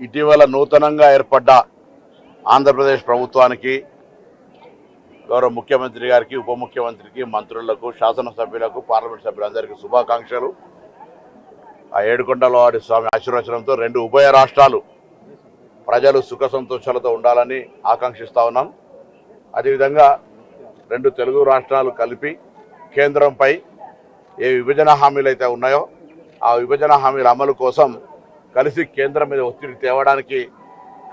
ఇటీవల నూతనంగా ఏర్పడ్డ ఆంధ్రప్రదేశ్ ప్రభుత్వానికి గౌరవ ముఖ్యమంత్రి గారికి ఉప ముఖ్యమంత్రికి మంత్రులకు శాసనసభ్యులకు పార్లమెంట్ సభ్యులందరికీ శుభాకాంక్షలు. ఆ ఏడుకొండల వాడి స్వామి ఆశీర్వచనంతో రెండు ఉభయ రాష్ట్రాలు ప్రజలు సుఖ సంతోషాలతో ఉండాలని ఆకాంక్షిస్తా ఉన్నాం. అదేవిధంగా రెండు తెలుగు రాష్ట్రాలు కలిపి కేంద్రంపై ఏ విభజన హామీలు అయితే ఉన్నాయో ఆ విభజన హామీల అమలు కోసం కలిసి కేంద్రం మీద ఒత్తిడి తేవడానికి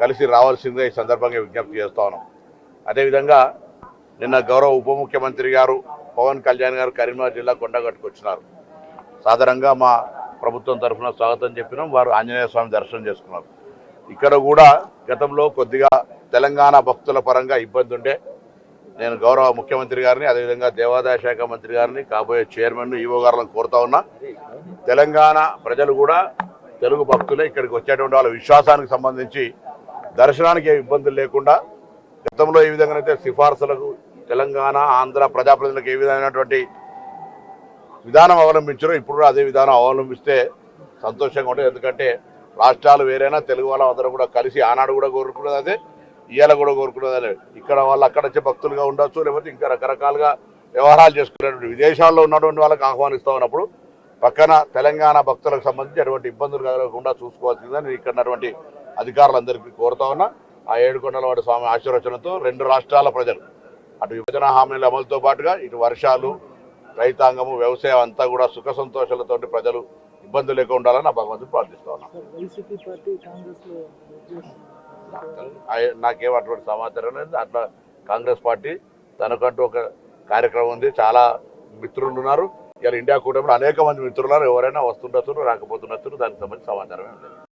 కలిసి రావాల్సిందే ఈ సందర్భంగా విజ్ఞప్తి చేస్తా ఉన్నాం. అదేవిధంగా నిన్న గౌరవ ఉప ముఖ్యమంత్రి గారు పవన్ కళ్యాణ్ గారు కరీంనగర్ జిల్లా కొండగట్టుకు వచ్చినారు. సాధారణంగా మా ప్రభుత్వం తరఫున స్వాగతం చెప్పినాం వారు ఆంజనేయ స్వామి దర్శనం చేసుకున్నారు. ఇక్కడ కూడా గతంలో కొద్దిగా తెలంగాణ భక్తుల పరంగా ఇబ్బంది ఉండే నేను గౌరవ ముఖ్యమంత్రి గారిని అదేవిధంగా దేవాదాయ శాఖ మంత్రి గారిని కాబోయే చైర్మన్ ఈవో గారులను కోరుతా ఉన్నా. తెలంగాణ ప్రజలు కూడా తెలుగు భక్తులే ఇక్కడికి వచ్చేటువంటి వాళ్ళ విశ్వాసానికి సంబంధించి దర్శనానికి ఏ ఇబ్బందులు లేకుండా గతంలో ఏ విధంగా అయితే సిఫార్సులకు తెలంగాణ ఆంధ్ర ప్రజాప్రతినిధులకు ఏ విధమైనటువంటి విధానం అవలంబించారో ఇప్పుడు కూడా అదే విధానం అవలంబిస్తే సంతోషంగా ఉంటుంది. ఎందుకంటే రాష్ట్రాలు వేరైనా తెలుగు వాళ్ళం అందరం కూడా కలిసి ఆనాడు కూడా కోరుకునేది అదే ఇవాళ కూడా కోరుకునేది అదే. ఇక్కడ వాళ్ళు అక్కడ వచ్చే భక్తులుగా ఉండొచ్చు లేకపోతే ఇంకా రకరకాలుగా వ్యవహారాలు చేసుకునేటువంటి విదేశాల్లో ఉన్నటువంటి వాళ్ళకి ఆహ్వానిస్తూ ఉన్నప్పుడు పక్కన తెలంగాణ భక్తులకు సంబంధించి అటువంటి ఇబ్బందులు కలగకుండా చూసుకోవాల్సిందని ఇక్కడ ఉన్నటువంటి అధికారులందరికీ కోరుతా ఉన్నా. ఆ ఏడుకొండల వాడి స్వామి ఆశీర్వచనంతో రెండు రాష్ట్రాల ప్రజలు అటు విభజన హామీల అమలుతో పాటుగా ఇటు వర్షాలు రైతాంగము వ్యవసాయం అంతా కూడా సుఖ సంతోషాలతో ప్రజలు ఇబ్బందులు లేకుండా ఉండాలని నా భగవంతుడు ప్రార్థిస్తా ఉన్నాను నాకేం అటువంటి సమాచారం లేదు. అట్లా కాంగ్రెస్ పార్టీ తనకంటూ ఒక కార్యక్రమం ఉంది. చాలా మిత్రులు ఉన్నారు. ఇలా ఇండియా కూటమిలో అనేక మంది మిత్రులు ఎవరైనా వస్తుండొచ్చు రాకపోతున్నట్టు దానికి సంబంధించి సమాచారం